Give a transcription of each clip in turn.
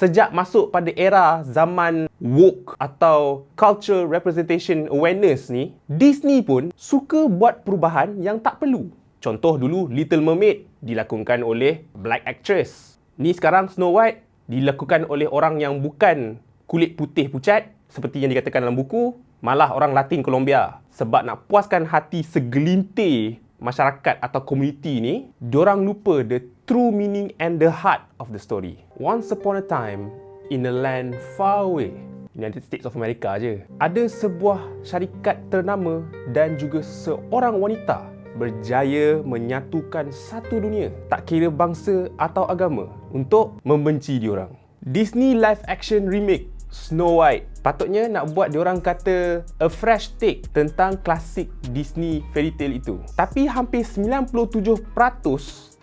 Sejak masuk pada era zaman woke atau culture representation awareness ni, Disney pun suka buat perubahan yang tak perlu. Contoh dulu Little Mermaid dilakonkan oleh black actress. Ni sekarang Snow White dilakukan oleh orang yang bukan kulit putih pucat seperti yang dikatakan dalam buku, malah orang Latin Colombia. Sebab nak puaskan hati segelintir masyarakat atau komuniti ni, diorang lupa the true meaning and the heart of the story. Once upon a time, in a land far away, United States of America je, ada sebuah syarikat ternama dan juga seorang wanita berjaya menyatukan satu dunia, tak kira bangsa atau agama, untuk membenci diorang. Disney live action remake Snow White. Patutnya nak buat diorang kata a fresh take tentang klasik Disney fairy tale itu. Tapi hampir 97%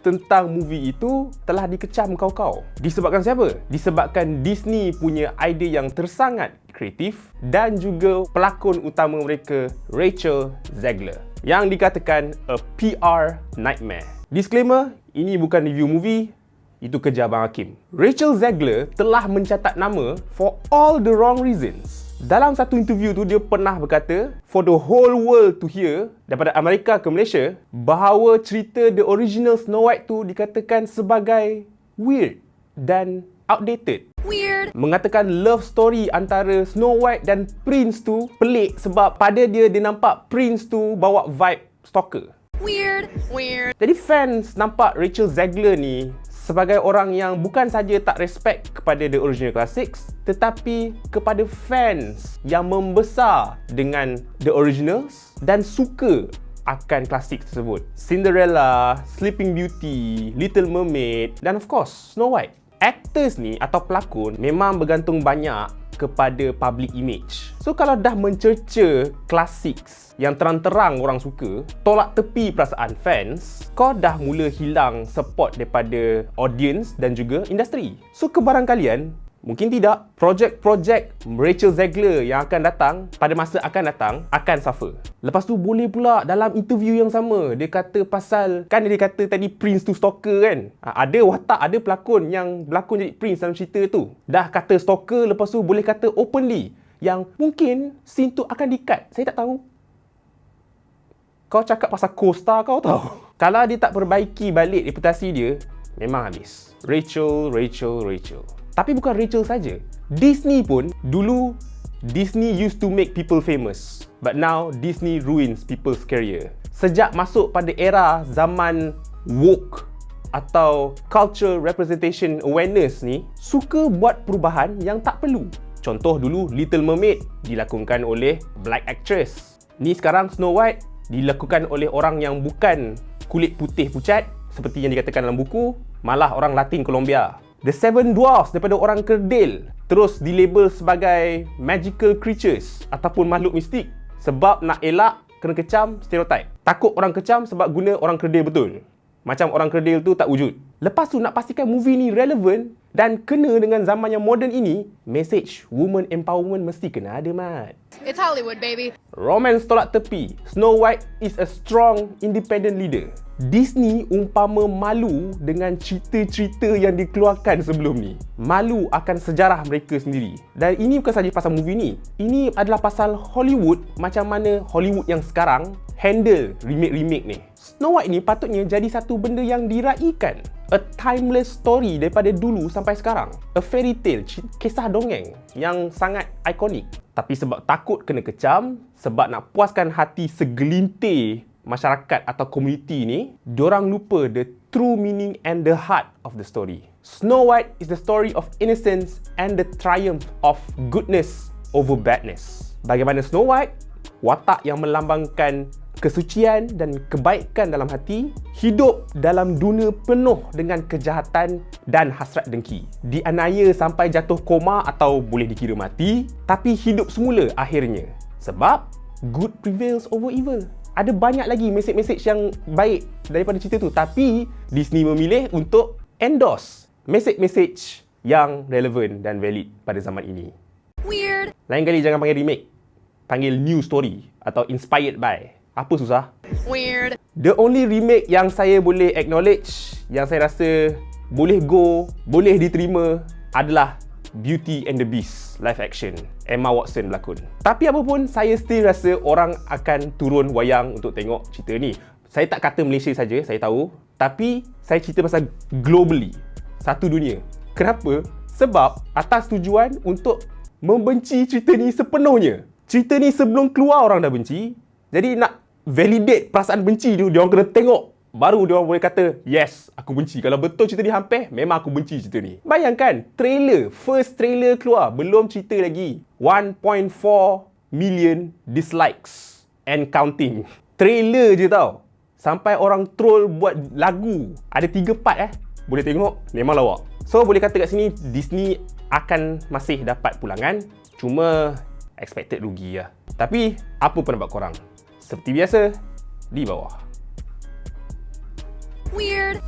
tentang movie itu telah dikecam kau-kau. Disebabkan siapa? Disebabkan Disney punya idea yang tersangat kreatif Dan juga pelakon utama mereka Rachel Zegler Yang dikatakan a PR nightmare. Disclaimer, ini bukan review movie itu kerja Abang Hakim. Rachel Zegler telah mencatat nama for all the wrong reasons. Dalam satu interview tu dia pernah berkata for the whole world to hear daripada Amerika ke Malaysia bahawa cerita the original Snow White tu dikatakan sebagai weird dan outdated. Weird. Mengatakan love story antara Snow White dan Prince tu pelik sebab pada dia dia nampak Prince tu bawa vibe stalker. Weird. Weird. Jadi fans nampak Rachel Zegler ni sebagai orang yang bukan saja tak respect kepada the original classics tetapi kepada fans yang membesar dengan the originals dan suka akan klasik tersebut. Cinderella, Sleeping Beauty, Little Mermaid dan of course Snow White. Actors ni atau pelakon memang bergantung banyak kepada public image. So kalau dah mencerca classics yang terang-terang orang suka, tolak tepi perasaan fans, kau dah mula hilang support daripada audience dan juga industri. So kebarangkalian, Mungkin tidak. Projek-projek Rachel Zegler yang akan datang pada masa akan datang akan suffer. Lepas tu boleh pula dalam interview yang sama dia kata pasal kan dia kata tadi Prince tu stalker kan. Ha, ada watak ada pelakon yang berlakon jadi Prince dalam cerita tu. Dah kata stalker lepas tu boleh kata openly yang mungkin scene tu akan di-cut. Saya tak tahu. Kau cakap pasal co-star kau tahu. Kalau dia tak perbaiki balik reputasi dia, memang habis. Rachel, Rachel, Rachel. Tapi bukan Rachel saja. Disney pun dulu Disney used to make people famous. But now Disney ruins people's career. Sejak masuk pada era zaman woke atau culture representation awareness ni suka buat perubahan yang tak perlu. Contoh dulu Little Mermaid dilakonkan oleh black actress. Ni sekarang Snow White dilakukan oleh orang yang bukan kulit putih pucat seperti yang dikatakan dalam buku, malah orang Latin Colombia. The Seven Dwarfs daripada orang kerdil terus dilabel sebagai magical creatures ataupun makhluk mistik sebab nak elak kena kecam stereotype. Takut orang kecam sebab guna orang kerdil betul. Macam orang kerdil tu tak wujud. Lepas tu nak pastikan movie ni relevant dan kena dengan zaman yang moden ini, message woman empowerment mesti kena ada, Mat. It's Hollywood, baby. Romance tolak tepi. Snow White is a strong, independent leader. Disney umpama malu dengan cerita-cerita yang dikeluarkan sebelum ni. Malu akan sejarah mereka sendiri. Dan ini bukan saja pasal movie ni. Ini adalah pasal Hollywood macam mana Hollywood yang sekarang handle remake-remake ni. Snow White ni patutnya jadi satu benda yang diraikan. A timeless story daripada dulu sampai sekarang. A fairy tale, kisah dongeng yang sangat ikonik. Tapi sebab takut kena kecam, sebab nak puaskan hati segelintir masyarakat atau komuniti ni, diorang lupa the true meaning and the heart of the story. Snow White is the story of innocence and the triumph of goodness over badness. Bagaimana Snow White, watak yang melambangkan kesucian dan kebaikan dalam hati, hidup dalam dunia penuh dengan kejahatan dan hasrat dengki. Dianiaya sampai jatuh koma atau boleh dikira mati, tapi hidup semula akhirnya. Sebab good prevails over evil ada banyak lagi mesej-mesej yang baik daripada cerita tu tapi Disney memilih untuk endorse mesej-mesej yang relevan dan valid pada zaman ini. Weird. Lain kali jangan panggil remake. Panggil new story atau inspired by. Apa susah? Weird. The only remake yang saya boleh acknowledge, yang saya rasa boleh go, boleh diterima adalah Beauty and the Beast live action. Emma Watson berlakon. Tapi apa pun, saya still rasa orang akan turun wayang untuk tengok cerita ni. Saya tak kata Malaysia saja, saya tahu. Tapi saya cerita pasal globally. Satu dunia. Kenapa? Sebab atas tujuan untuk membenci cerita ni sepenuhnya. Cerita ni sebelum keluar orang dah benci. Jadi nak validate perasaan benci tu, dia orang kena tengok. Baru dia orang boleh kata yes aku benci. Kalau betul cerita ni hampir memang aku benci cerita ni. Bayangkan trailer first trailer keluar belum cerita lagi. 1.4 million dislikes and counting. Trailer je tau. Sampai orang troll buat lagu. Ada tiga part eh. Boleh tengok memang lawak. So boleh kata kat sini Disney akan masih dapat pulangan. Cuma expected rugi lah. Tapi apa pendapat korang seperti biasa di bawah Weird.